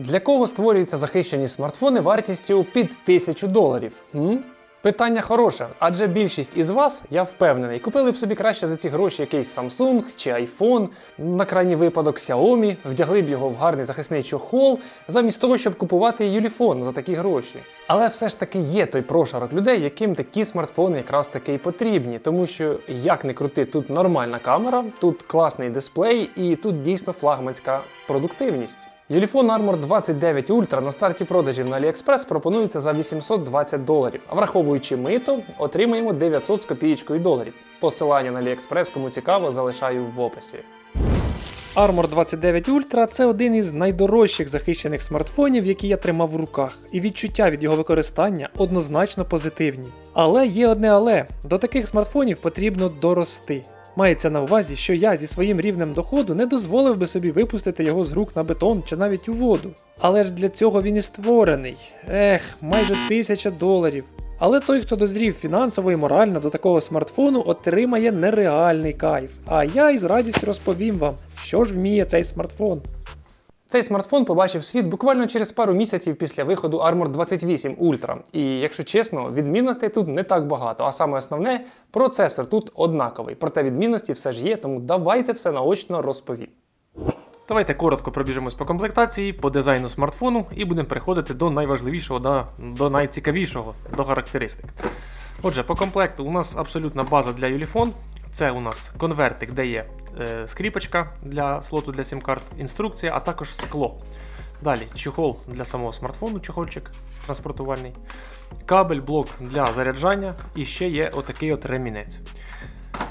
Для кого створюються захищені смартфони вартістю під 1000 доларів? М? Питання хороше, адже більшість із вас, я впевнений, купили б собі краще за ці гроші якийсь Samsung чи iPhone, на крайній випадок Xiaomi, вдягли б його в гарний захисний чохол, замість того, щоб купувати Юліфон за такі гроші. Але все ж таки є той прошарок людей, яким такі смартфони якраз таки й потрібні, тому що як не крути, тут нормальна камера, тут класний дисплей і тут дійсно флагманська продуктивність. Юліфон Armor 29 Ultra на старті продажів на AliExpress пропонується за 820 доларів. А враховуючи мито, отримаємо 900 з копієчкою доларів. Посилання на AliExpress, кому цікаво, залишаю в описі. Armor 29 Ultra це один із найдорожчих захищених смартфонів, які я тримав в руках, і відчуття від його використання однозначно позитивні. Але є одне але: до таких смартфонів потрібно дорости. Мається на увазі, що я зі своїм рівнем доходу не дозволив би собі випустити його з рук на бетон чи навіть у воду. Але ж для цього він і створений. Ех, майже тисяча доларів. Але той, хто дозрів фінансово і морально до такого смартфону, отримає нереальний кайф. А я із радістю розповім вам, що ж вміє цей смартфон. Цей смартфон побачив світ буквально через пару місяців після виходу Armor 28 Ultra. І якщо чесно, відмінностей тут не так багато. А саме основне, процесор тут однаковий. Проте відмінності все ж є, тому давайте все наочно розповім. Давайте коротко пробіжимось по комплектації, по дизайну смартфону і будемо переходити до найважливішого, до, до найцікавішого, до характеристик. Отже, по комплекту у нас абсолютна база для Юліфон. Це у нас конвертик, де є е, скріпочка для слоту для сім-карт, інструкція, а також скло. Далі чохол для самого смартфону, чохольчик транспортувальний, кабель, блок для заряджання і ще є отакий от ремінець.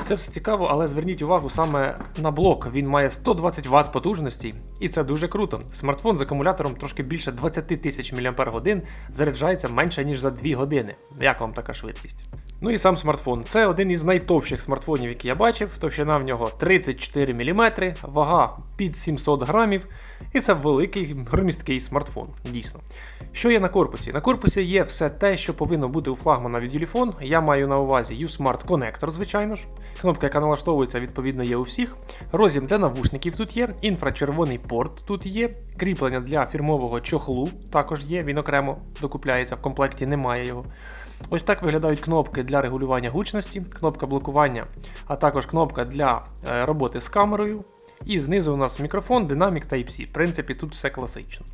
Це все цікаво, але зверніть увагу саме на блок. Він має 120 Вт потужності, і це дуже круто. Смартфон з акумулятором трошки більше 20 тисяч мАч заряджається менше ніж за 2 години. Як вам така швидкість? Ну і сам смартфон. Це один із найтовщих смартфонів, які я бачив. Товщина в нього 34 мм, вага під 700 грамів. І це великий громісткий смартфон, дійсно. Що є на корпусі? На корпусі є все те, що повинно бути у флагмана від Ulefone. Я маю на увазі U-Smart Connector, звичайно ж. Кнопка, яка налаштовується, відповідно, є у всіх. Розім для навушників тут є, інфрачервоний порт тут є, кріплення для фірмового чохлу також є, він окремо докупляється, в комплекті немає його. Ось так виглядають кнопки для регулювання гучності, кнопка блокування, а також кнопка для е, роботи з камерою. І знизу у нас мікрофон, динамік Type-C. В принципі, тут все класично.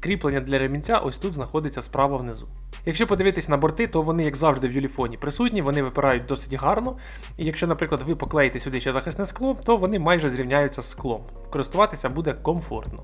Кріплення для ремінця ось тут знаходиться справа внизу. Якщо подивитись на борти, то вони, як завжди, в юліфоні присутні, вони випирають досить гарно. І якщо, наприклад, ви поклеїте сюди ще захисне скло, то вони майже зрівняються з склом. Користуватися буде комфортно.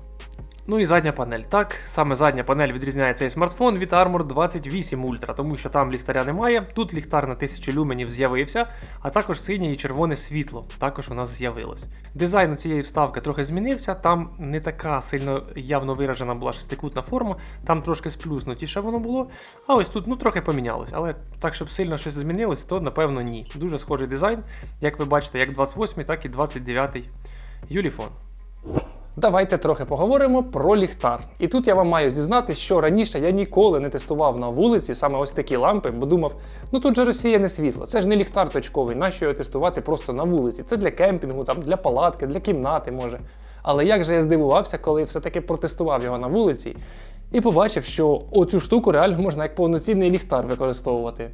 Ну і задня панель. Так, саме задня панель відрізняє цей смартфон від Armor 28 Ultra, тому що там ліхтаря немає. Тут ліхтар на 1000 люменів з'явився, а також синє і червоне світло також у нас з'явилось. Дизайн цієї вставки трохи змінився, там не така сильно явно виражена була шестикутна форма, там трошки сплюснутіше воно було. А ось тут ну трохи помінялось, але так, щоб сильно щось змінилось, то напевно ні. Дуже схожий дизайн, як ви бачите, як 28, так і 29 Юліфон. Давайте трохи поговоримо про ліхтар. І тут я вам маю зізнатися, що раніше я ніколи не тестував на вулиці саме ось такі лампи, бо думав, ну тут же Росія не світло, це ж не ліхтар точковий, нащо його тестувати просто на вулиці? Це для кемпінгу, там, для палатки, для кімнати може. Але як же я здивувався, коли все-таки протестував його на вулиці і побачив, що оцю штуку реально можна як повноцінний ліхтар використовувати.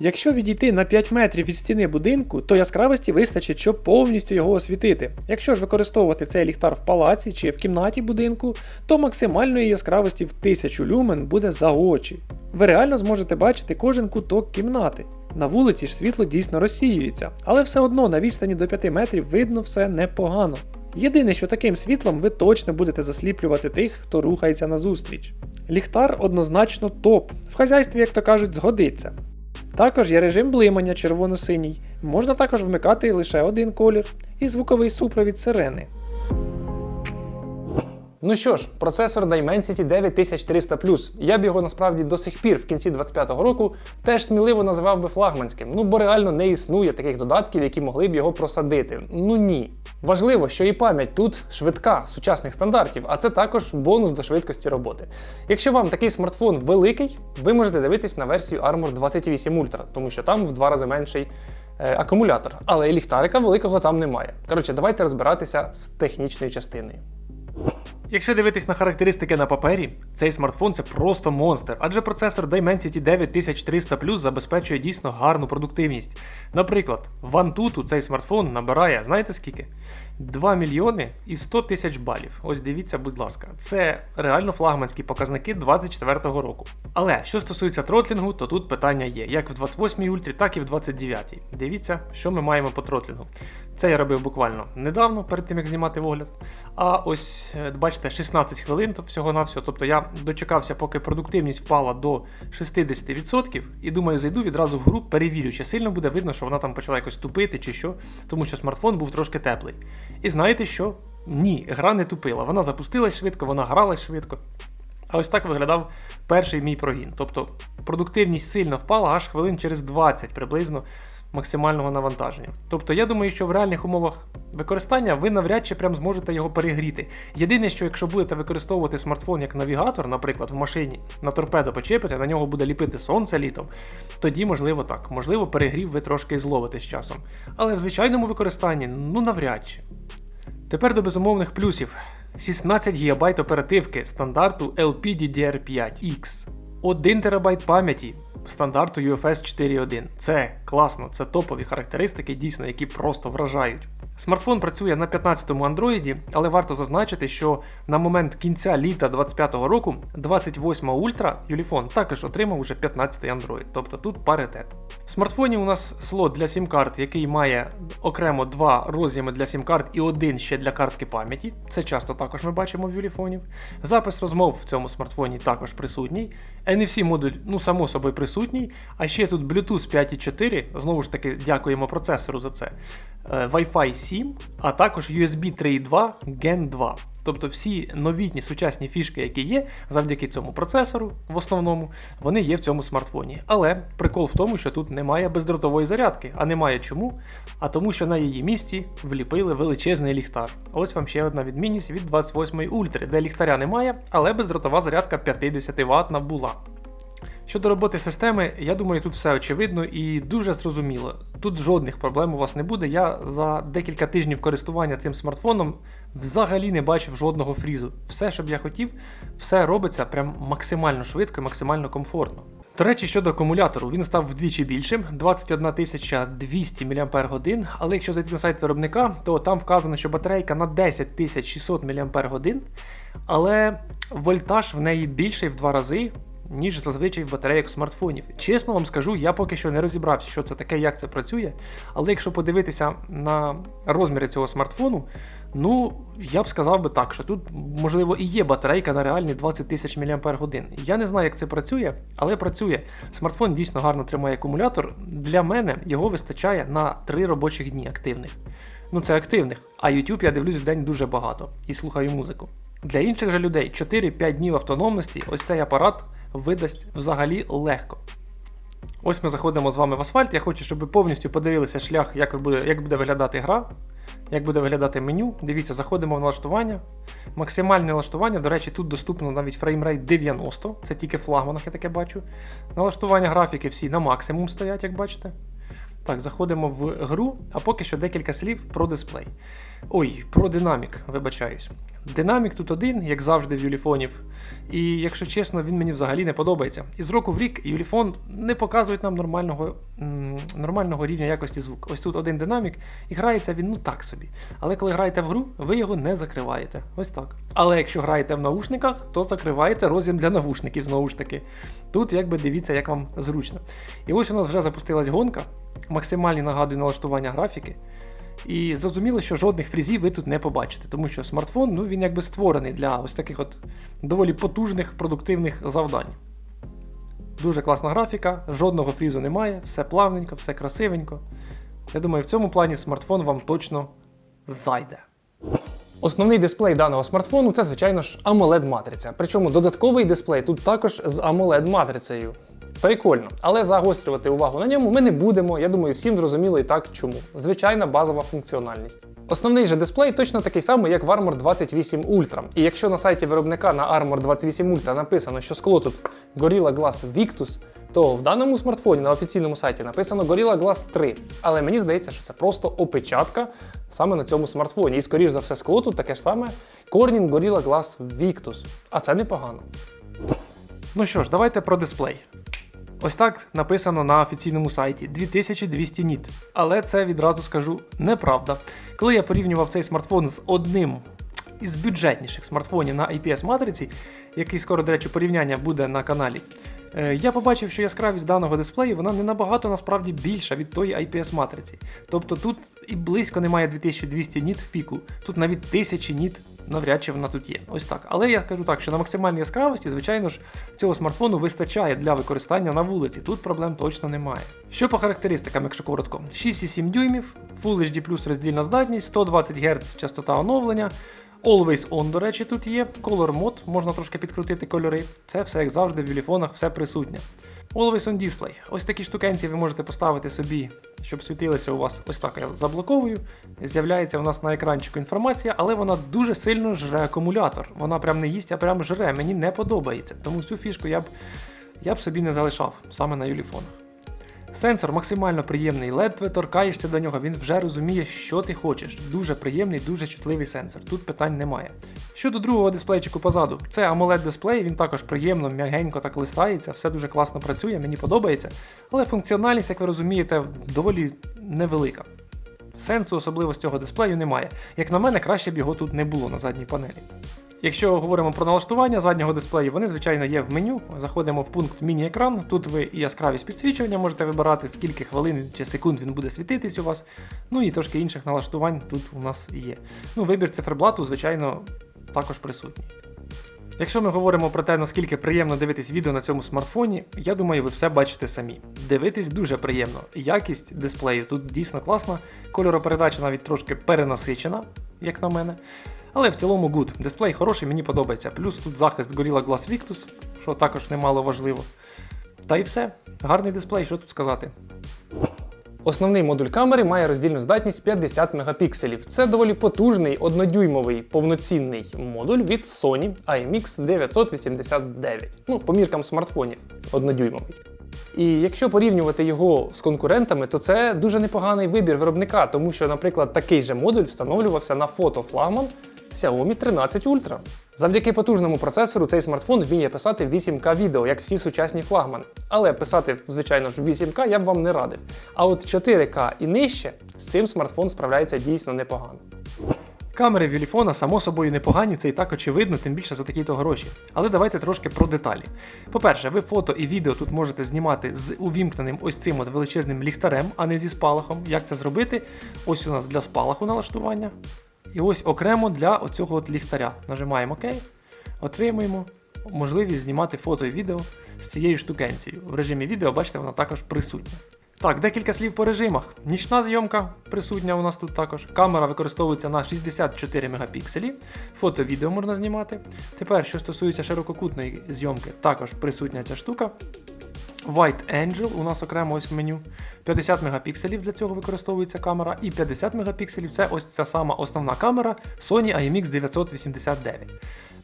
Якщо відійти на 5 метрів від стіни будинку, то яскравості вистачить, щоб повністю його освітити. Якщо ж використовувати цей ліхтар в палаці чи в кімнаті будинку, то максимальної яскравості в 1000 люмен буде за очі. Ви реально зможете бачити кожен куток кімнати. На вулиці ж світло дійсно розсіюється, але все одно на відстані до 5 метрів видно все непогано. Єдине, що таким світлом ви точно будете засліплювати тих, хто рухається назустріч. Ліхтар однозначно топ, в хазяйстві, як то кажуть, згодиться. Також є режим блимання червоно-синій. Можна також вмикати лише один колір і звуковий супровід сирени. Ну що ж, процесор Dimensity 9300 Я б його насправді до сих пір в кінці 25-го року теж сміливо називав би флагманським. Ну бо реально не існує таких додатків, які могли б його просадити. Ну ні. Важливо, що і пам'ять тут швидка сучасних стандартів, а це також бонус до швидкості роботи. Якщо вам такий смартфон великий, ви можете дивитись на версію Armor 28 Ultra, тому що там в два рази менший е, акумулятор, але і ліхтарика великого там немає. Коротше, давайте розбиратися з технічною частиною. Якщо дивитись на характеристики на папері, цей смартфон це просто монстр, адже процесор Dimensity 9300 Plus забезпечує дійсно гарну продуктивність. Наприклад, в Antutu цей смартфон набирає, знаєте скільки? 2 мільйони і 100 тисяч балів. Ось дивіться, будь ласка, це реально флагманські показники 24-го року. Але що стосується тротлінгу, то тут питання є, як в 28-й ультрі, так і в 29-й. Дивіться, що ми маємо по тротлінгу. Це я робив буквально недавно, перед тим як знімати огляд. А ось, е, бачите, 16 хвилин то всього-навсього. Тобто я дочекався, поки продуктивність впала до 60%, і думаю, зайду відразу в гру, перевірю, чи сильно буде видно, що вона там почала якось тупити чи що, тому що смартфон був трошки теплий. І знаєте що? Ні, гра не тупила. Вона запустилась швидко, вона гралась швидко. А ось так виглядав перший мій прогін. Тобто продуктивність сильно впала аж хвилин через 20 приблизно максимального навантаження. Тобто я думаю, що в реальних умовах використання ви навряд чи прям зможете його перегріти. Єдине, що якщо будете використовувати смартфон як навігатор, наприклад, в машині на торпедо почепите, на нього буде ліпити сонце літом, тоді можливо так. Можливо, перегрів ви трошки зловите з часом. Але в звичайному використанні ну навряд чи. Тепер до безумовних плюсів. 16 ГБ оперативки стандарту LPDDR5X, 1 ТБ пам'яті стандарту UFS 4.1. Це класно, це топові характеристики, дійсно, які просто вражають. Смартфон працює на 15-му Android, але варто зазначити, що на момент кінця літа 25-го року 28 Ultra Ulefone також отримав уже 15-й Android, тобто тут паритет. В смартфоні у нас слот для сім-карт, який має окремо два роз'єми для сім-карт і один ще для картки пам'яті. Це часто також ми бачимо в юліфонів. Запис розмов в цьому смартфоні також присутній. NFC модуль, ну само собою присутній. А ще тут Bluetooth 5.4, знову ж таки, дякуємо процесору за це. Е, Wi-Fi 7, а також USB 3.2 Gen 2. Тобто всі новітні сучасні фішки, які є, завдяки цьому процесору, в основному, вони є в цьому смартфоні. Але прикол в тому, що тут немає бездротової зарядки. А немає чому? А тому, що на її місці вліпили величезний ліхтар. Ось вам ще одна відмінність від 28 ультри, де ліхтаря немає, але бездротова зарядка 50 Вт була. Щодо роботи системи, я думаю, тут все очевидно і дуже зрозуміло. Тут жодних проблем у вас не буде. Я за декілька тижнів користування цим смартфоном взагалі не бачив жодного фрізу. Все, що б я хотів, все робиться прям максимально швидко і максимально комфортно. До речі, щодо акумулятору, він став вдвічі більшим 21 200 мАч, але якщо зайти на сайт виробника, то там вказано, що батарейка на 10 600 мАч, але вольтаж в неї більший в два рази ніж зазвичай в батарейок смартфонів. Чесно вам скажу, я поки що не розібрався, що це таке, як це працює. Але якщо подивитися на розміри цього смартфону, ну я б сказав би так, що тут, можливо, і є батарейка на реальні 20 тисяч мАч. Я не знаю, як це працює, але працює. Смартфон дійсно гарно тримає акумулятор. Для мене його вистачає на 3 робочих дні активних. Ну, це активних. А YouTube я дивлюсь в день дуже багато і слухаю музику. Для інших же людей 4-5 днів автономності, ось цей апарат видасть взагалі легко. Ось ми заходимо з вами в асфальт. Я хочу, щоб ви повністю подивилися шлях, як буде як буде виглядати гра, як буде виглядати меню. Дивіться, заходимо в налаштування. Максимальне налаштування, до речі, тут доступно навіть фреймрейт 90, це тільки в флагманах, я таке бачу. Налаштування графіки всі на максимум стоять, як бачите. Так, заходимо в гру, а поки що декілька слів про дисплей. Ой, про динамік, вибачаюсь. Динамік тут один, як завжди, в юліфонів. І якщо чесно, він мені взагалі не подобається. І з року в рік юліфон не показує нам нормального м нормального рівня якості звуку. Ось тут один динамік, і грається він ну так собі. Але коли граєте в гру, ви його не закриваєте. Ось так. Але якщо граєте в наушниках, то закриваєте роз'єм для навушників знову ж таки. Тут якби дивіться, як вам зручно. І ось у нас вже запустилась гонка, максимальні нагадую налаштування графіки. І зрозуміло, що жодних фрізів ви тут не побачите, тому що смартфон ну, він якби створений для ось таких от доволі потужних продуктивних завдань. Дуже класна графіка, жодного фрізу немає, все плавненько, все красивенько. Я думаю, в цьому плані смартфон вам точно зайде. Основний дисплей даного смартфону це, звичайно ж, AMOLED-матриця. Причому додатковий дисплей тут також з AMOLED-матрицею. Прикольно, але загострювати увагу на ньому ми не будемо. Я думаю, всім зрозуміло і так чому. Звичайна базова функціональність. Основний же дисплей точно такий самий, як в Armor 28 Ultra. І якщо на сайті виробника на Armor 28 Ultra написано, що скло тут Gorilla Glass Victus, то в даному смартфоні на офіційному сайті написано Gorilla Glass 3. Але мені здається, що це просто опечатка саме на цьому смартфоні. І, скоріш за все, скло тут таке ж саме, Corning Gorilla Glass Victus. А це непогано. Ну що ж, давайте про дисплей. Ось так написано на офіційному сайті 2200 ніт. Але це відразу скажу неправда. Коли я порівнював цей смартфон з одним із бюджетніших смартфонів на IPS-матриці, який скоро, до речі, порівняння буде на каналі, я побачив, що яскравість даного дисплею вона не набагато насправді більша від тої IPS-матриці. Тобто тут і близько немає 2200 ніт в піку, тут навіть 1000 ніт навряд чи вона тут є. Ось так. Але я скажу так, що на максимальній яскравості, звичайно ж, цього смартфону вистачає для використання на вулиці. Тут проблем точно немає. Що по характеристикам, якщо коротко, 6,7 дюймів, Full HD роздільна здатність, 120 Гц частота оновлення. Always On, до речі, тут є. Color Mode, можна трошки підкрутити кольори. Це все, як завжди, в юліфонах все присутнє. Always On Display. Ось такі штукенці ви можете поставити собі, щоб світилися у вас ось так. Я заблоковую. З'являється у нас на екранчику інформація, але вона дуже сильно жре акумулятор. Вона прям не їсть, а прям жре. Мені не подобається. Тому цю фішку я б, я б собі не залишав саме на юліфонах. Сенсор максимально приємний, ледь ви торкаєшся до нього, він вже розуміє, що ти хочеш. Дуже приємний, дуже чутливий сенсор. Тут питань немає. Щодо другого дисплейчику позаду, це amoled дисплей, він також приємно, м'ягенько так листається, все дуже класно працює, мені подобається. Але функціональність, як ви розумієте, доволі невелика. Сенсу особливо з цього дисплею немає. Як на мене, краще б його тут не було на задній панелі. Якщо говоримо про налаштування заднього дисплею, вони, звичайно, є в меню. Заходимо в пункт міні-екран. Тут ви і яскравість підсвічування можете вибирати, скільки хвилин чи секунд він буде світитись у вас. Ну і трошки інших налаштувань тут у нас є. Ну, вибір циферблату, звичайно, також присутній. Якщо ми говоримо про те, наскільки приємно дивитись відео на цьому смартфоні, я думаю, ви все бачите самі. Дивитись дуже приємно. Якість дисплею тут дійсно класна, кольоропередача навіть трошки перенасичена, як на мене. Але в цілому good. Дисплей хороший, мені подобається. Плюс тут захист Gorilla Glass Victus, що також немало важливо. Та і все. Гарний дисплей, що тут сказати. Основний модуль камери має роздільну здатність 50 мегапікселів. Це доволі потужний однодюймовий повноцінний модуль від Sony IMX 989. Ну, по міркам смартфонів однодюймовий. І якщо порівнювати його з конкурентами, то це дуже непоганий вибір виробника, тому що, наприклад, такий же модуль встановлювався на фотофлагман Xiaomi 13 Ultra. Завдяки потужному процесору цей смартфон вміє писати 8К відео, як всі сучасні флагмани. Але писати, звичайно ж, 8К я б вам не радив. А от 4К і нижче з цим смартфон справляється дійсно непогано. Камери Віліфона, само собою, непогані, це і так очевидно, тим більше за такі-то гроші. Але давайте трошки про деталі. По-перше, ви фото і відео тут можете знімати з увімкненим ось цим от величезним ліхтарем, а не зі спалахом. Як це зробити? Ось у нас для спалаху налаштування. І ось окремо для оцього от ліхтаря. Нажимаємо ОК, отримуємо можливість знімати фото і відео з цією штукенцією. В режимі відео, бачите, вона також присутня. Так, декілька слів по режимах. Нічна зйомка присутня у нас тут також. Камера використовується на 64 мегапікселі. Фото, відео можна знімати. Тепер, що стосується ширококутної зйомки, також присутня ця штука. White Angel у нас окремо ось в меню. 50 мегапікселів для цього використовується камера, і 50 мегапікселів це ось ця сама основна камера Sony IMX 989.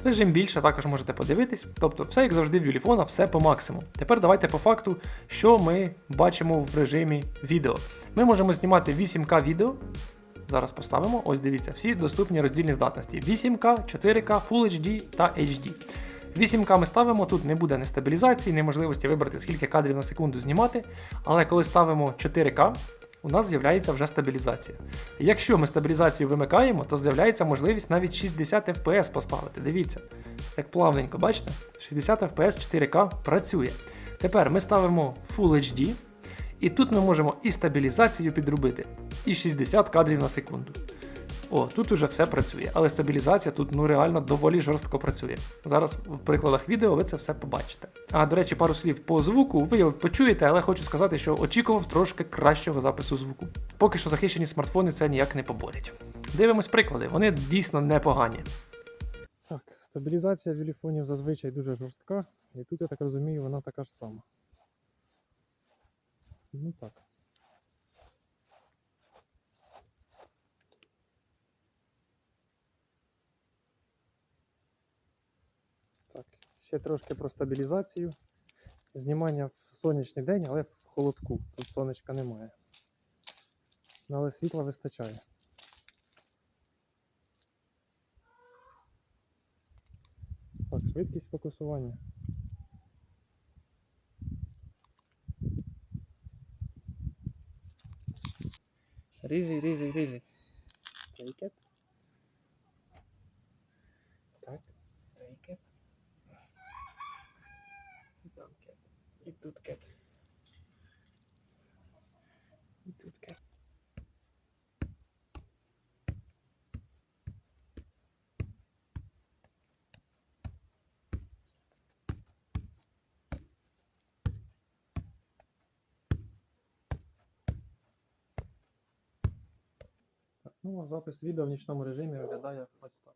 Режим більше також можете подивитись, тобто все як завжди в юліфона, все по максимуму. Тепер давайте по факту, що ми бачимо в режимі відео. Ми можемо знімати 8К відео. Зараз поставимо, ось дивіться, всі доступні роздільні здатності: 8К, 4К, Full HD та HD. 8К ми ставимо, тут не буде ні стабілізації, ні можливості вибрати, скільки кадрів на секунду знімати. Але коли ставимо 4К, у нас з'являється вже стабілізація. Якщо ми стабілізацію вимикаємо, то з'являється можливість навіть 60 FPS поставити. Дивіться, як плавненько, бачите? 60 FPS 4К працює. Тепер ми ставимо Full HD, і тут ми можемо і стабілізацію підробити, і 60 кадрів на секунду. О, тут уже все працює, але стабілізація тут ну реально доволі жорстко працює. Зараз в прикладах відео ви це все побачите. А до речі, пару слів по звуку ви його почуєте, але хочу сказати, що очікував трошки кращого запису звуку. Поки що захищені смартфони це ніяк не поборять. Дивимось приклади, вони дійсно непогані. Так, стабілізація віліфонів зазвичай дуже жорстка, і тут, я так розумію, вона така ж сама. Ну так. Так, ще трошки про стабілізацію. Знімання в сонячний день, але в холодку. Тут сонечка немає. Ну, Але світла вистачає. Швидкість фокусування. Ріжий, ріжий, ріжий. Take it. тут кет. І тут кет. Так, ну а запис відео в нічному режимі виглядає ось так.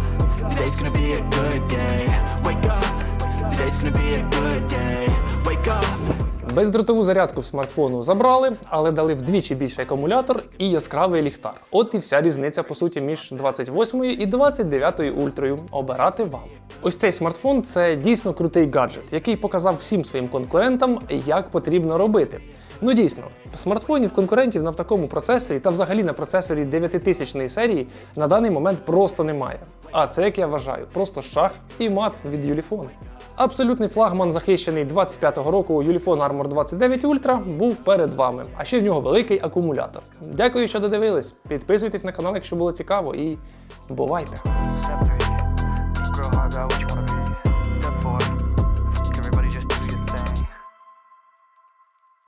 Today's gonna be a good day. Wake up. Today's gonna be a good day. Wake up. Бездротову зарядку в смартфону забрали, але дали вдвічі більший акумулятор і яскравий ліхтар. От і вся різниця по суті між 28 і 29 ультрою. Обирати вам. Ось цей смартфон це дійсно крутий гаджет, який показав всім своїм конкурентам, як потрібно робити. Ну дійсно, смартфонів конкурентів на такому процесорі та взагалі на процесорі 9000 серії на даний момент просто немає. А це, як я вважаю, просто шах і мат від Юліфон. Абсолютний флагман, захищений 25-го року Ulefone Armor 29 Ultra, був перед вами, а ще в нього великий акумулятор. Дякую, що додивились. Підписуйтесь на канал, якщо було цікаво, і бувайте!